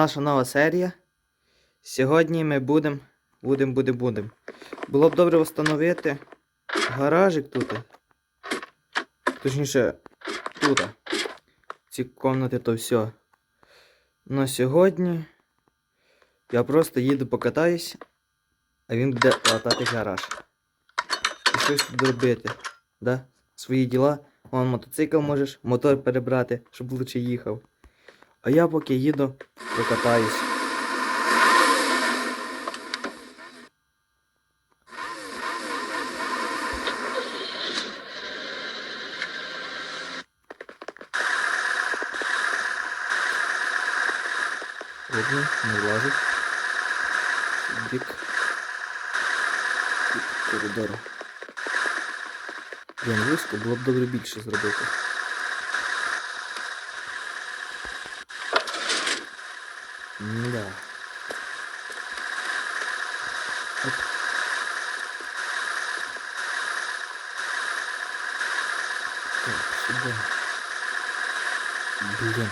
Наша нова серія. Сьогодні ми будемо. Будем, будем, будем. Було б добре встановити гаражик тут. Точніше, тут. Ці комнати то все. Но сьогодні я просто їду покатаюсь, а він буде латати гараж. І щось робити. Да? Свої діла. Вон мотоцикл можеш, мотор перебрати, щоб лучше їхав. А я поки їду, прокатаюсь. Ладно, не влазить. Бік. Бік коридору. Блін, вузько було б добре більше зробити. Да. Оп. Так, сюда. Блин.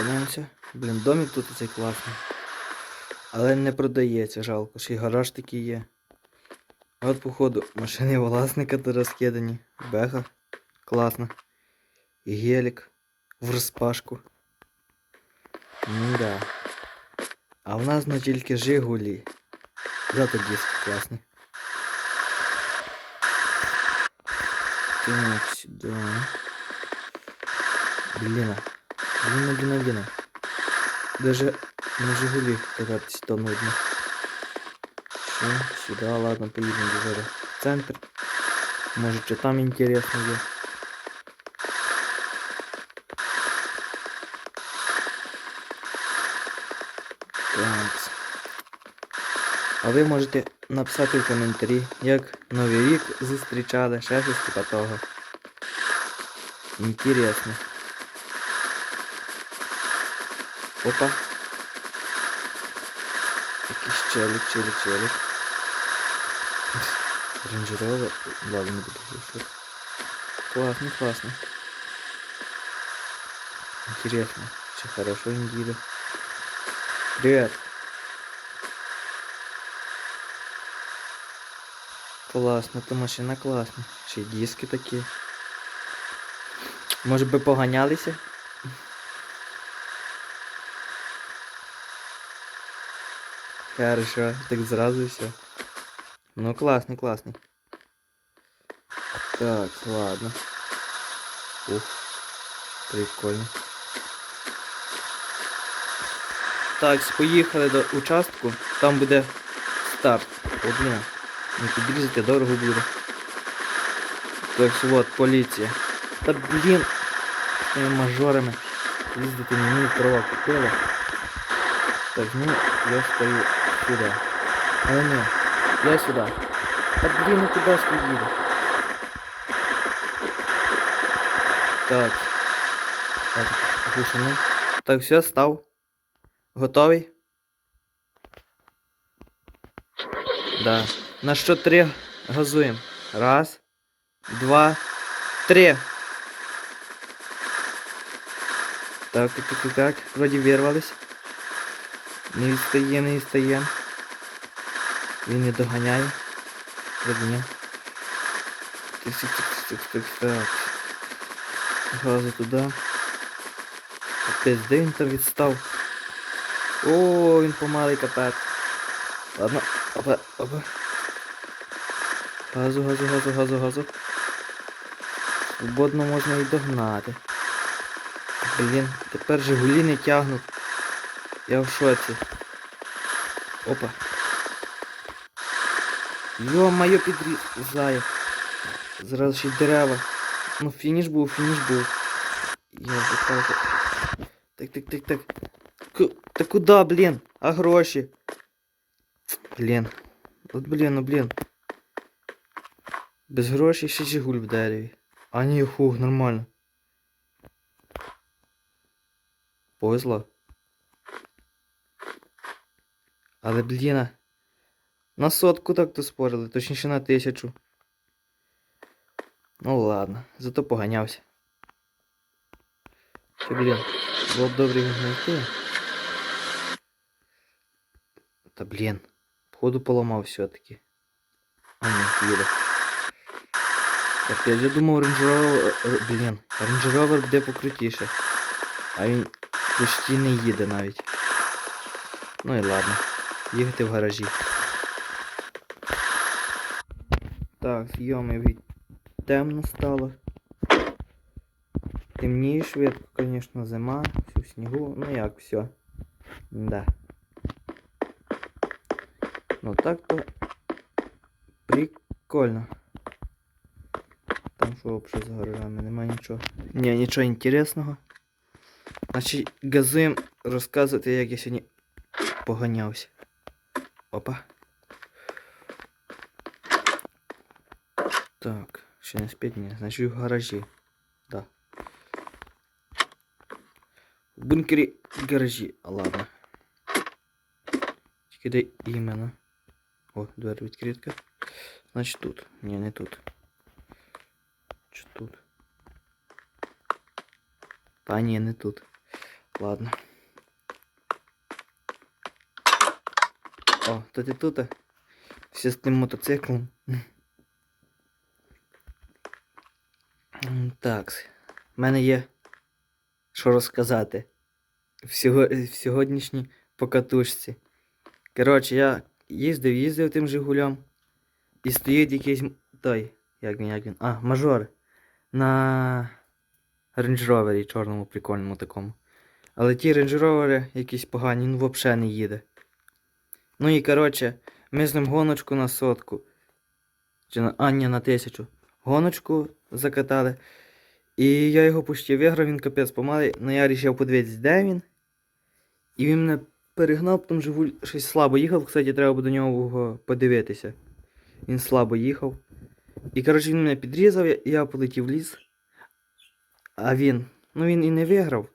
Парканемося. Блін, домик тут цей класний. Але не продається, жалко, ще й гараж такий є. От, походу, машини власника тут розкидані. Беха. Класно. І гелік. В розпашку. Да. А в нас ну тільки Жигулі. Зато диск класний. Так, сюди. Блін. Блін, блін, блін. Даже на Жигулі кататись то нудно. Все, сюда, ладно, поїдемо зараз в центр. Може, що там інтересно є. Так. А ви можете написати в коментарі, як Новий рік зустрічали, ще щось типа того. Інтересно. Опа. Якийсь челік, челік, челік. Рейнджерова. Ладно, не буду. Классно, классно. Интересно. Все хорошо, Индиго. Привет. Класно, то машина класна. Ще диски такі. Може би поганялися? Хорошо, так зразу все. Ну классный, классный. Так, ладно. Ух, прикольно. Так, поїхали до участку, там буде старт. О, блін. Не підрізати дорого буде. Так, вот, поліція. Та блін, мажорами. Їздити мені права купила. Так, ну, я стою сюда. А не, я сюда. Да блин, ну куда ж ты едешь? Так. Так, глушину. Так, все, став. Готовий? Да. На що три газуємо? Раз, два, три. Так, так, так, так, так. Вроді вирвались. Не відстає, не відстає. Він не доганяє. Вроді ні. Так, так, так, так, так, так. Газу туди. Там відстав? О, він помалий капець. Ладно, опа, опа. Газу, газу, газу, газу, газу. Свободно можна і догнати. Блін, тепер Жигулі не тягнуть. Я в шоці. Опа. Йо-моє підрізає. Зараз ще й дерева. Ну, фініш був, фініш був. Я вже так. Так, так, так, так. Ку- Та куди, блін? А гроші? Блін. От блін, ну блін. Без грошей ще Жигуль в дереві. А ні, хух, нормально. Повезло. Але, блін. На сотку так то спорили, точніше на тисячу. Ну ладно, зато поганявся. Чи, блін, було б добре його знайти. Та блін, походу поламав все-таки. А ні, їде. Капець, я думав е, блін, Rover буде покрутіше. А він почти не їде навіть. Ну і ладно. Їхати в гаражі. Так, йоми від темно стало. Темніє швидко, звісно, зима, все в снігу, ну як все. Да. Ну так то прикольно. Там що взагалі за гаражами, нема нічого. Ні, нічого інтересного. Значить, газуємо розказувати, як я сьогодні поганявся. Опа. Так, ще не спить ні. Значить в гаражі. Да. В бункері гаражі. А, ладно. Тільки де іменно. О, двері відкритка. Значить тут. Ні, не тут. Чи тут? Та ні, не тут. Ладно. О, то ти тут? Все з тим мотоциклом. Так. В мене є що розказати в, сього... в сьогоднішній покатушці. Коротше, я їздив, їздив тим Жигулем. І стоїть якийсь той. Як він, як він? А, мажор. На Rover чорному прикольному такому. Але ті Rover якісь погані, ну взагалі не їде. Ну і коротше, ми з ним гоночку на сотку. Чи на, а, ні, на тисячу. Гоночку закатали. І я його почти виграв, він капець помалий. Ну я вирішив подивитися, де він. І він мене перегнав, потім Жигуль щось слабо їхав. Кстати, треба буде до нього подивитися. Він слабо їхав. І коротше він мене підрізав, я, я полетів в ліс. А він. Ну він і не виграв.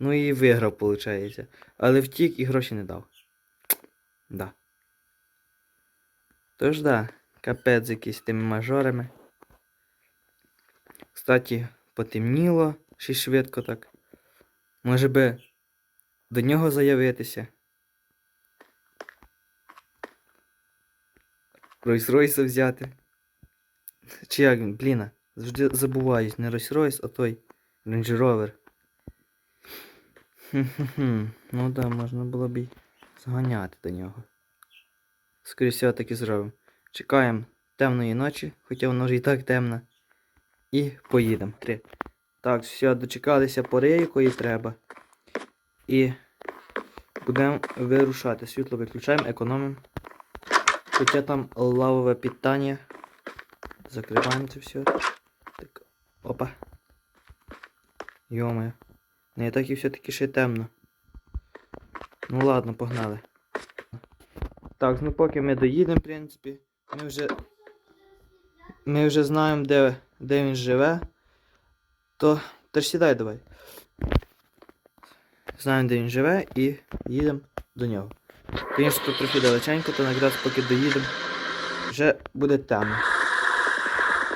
Ну і виграв, виходить. Але втік і гроші не дав. Да. Тож да, капець якийсь тими мажорами. Кстати, потемніло ще швидко так. Може би до нього заявитися. Ройс-Ройса взяти. Чи як він, бліна, завжди забуваюсь, не Ройс-Ройс, а той Range Rover. Хм-хм-хм. Ну да, можна було б і зганяти до нього. Скоріше всього так і зробимо. Чекаємо темної ночі, хоча воно вже і так темно. І поїдемо. Три. Так, все, дочекалися пори, якої треба. І будемо вирушати. Світло виключаємо, економимо. Хоча там лавове питання. Закриваємо це все. Так. Опа. Йомаю. Не так і все-таки ще темно. Ну ладно, погнали. Так, ну поки ми доїдемо, в принципі, ми вже. Ми вже знаємо, де, де він живе. То. Та сідай давай. Знаємо, де він живе і їдемо до нього. Звісно, трохи далеченько, то якраз поки доїдемо, вже буде темно.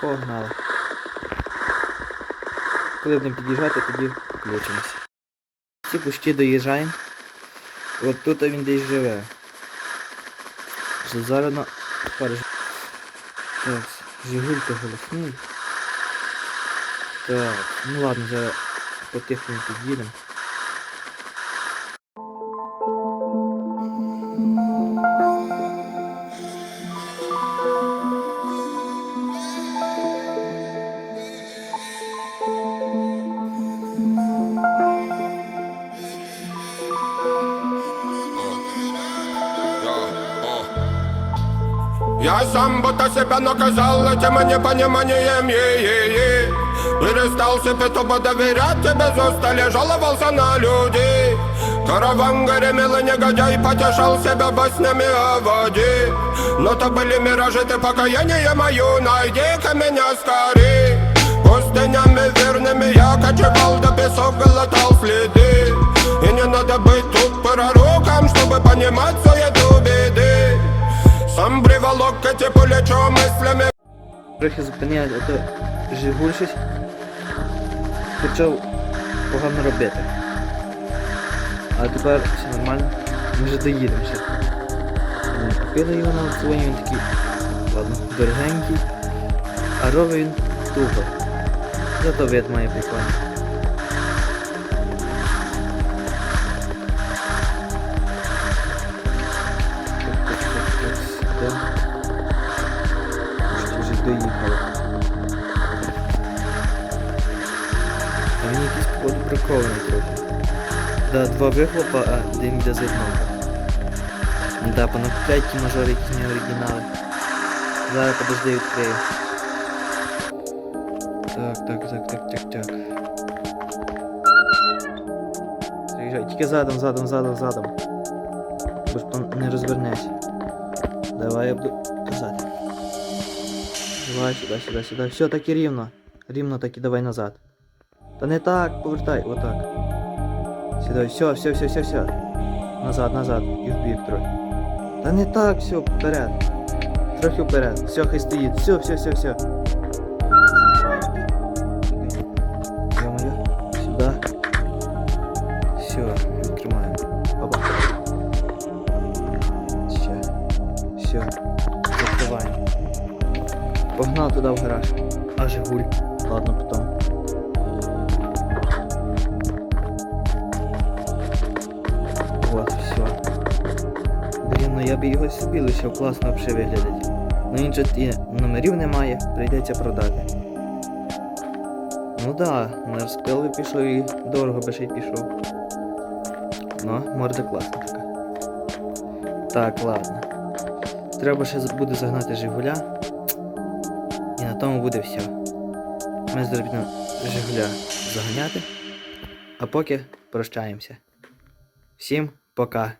Погнали. Коли будемо під'їжджати, тоді включимося. Всі почти доїжджаємо. От тут він десь живе. Зараз на. Так, Голосний. Так, ну ладно, зараз потихоньку під'їдемо. Я сам будто себя наказал этим непониманием е-е-е Перестал себе тупо доверять, тебе застали, жаловался на людей Караван гремел и негодяй потешал себя баснями о воде Но то были миражи, ты покаяние мое, найди-ка меня скорей Трохи зупиняють, а то Жигуль щось почав погано робити. А тепер все нормально. Ми вже доїдемо ще. Купили його на аукціоні, він такий, ладно, дорогенький. А робить він тупо. Зато вид має прикольний. Він якийсь трохи. Да, два вихлопа, а дим йде з одного. Да, понакупляють ті мажори, які не оригінали. Зараз подожди відкрию. Так, так, так, так, так, так. Заїжджай, тільки задом, задом, задом, задом. Бо ж не розвернешся. Давай я буду казати. Давай сюди, сюди, сюди. Все, так і рівно. Рівно так і давай назад. Та не так, повертай, отак. Сюди, все, все, все, все, все. Назад, назад. І вбік трохи. Та не так, все, вперед. Трохи вперед. Все, хай стоїть. Все, все, все, все. Ё-моё. Сюда. Все, відтримаємо. Опа. Ще. Все. Закриваємо. Погнав туди в гараж. А Жигуль. Ладно, потом. Я б його собі лишив, класно взагалі виглядить. Ну він же номерів немає, прийдеться продати. Ну да, на розпил би пішов і дорого би ще й пішов. Ну, морда класна така. Так, ладно. Треба ще буде загнати Жигуля. І на тому буде все. Ми будемо Жигуля заганяти. А поки прощаємося. Всім пока.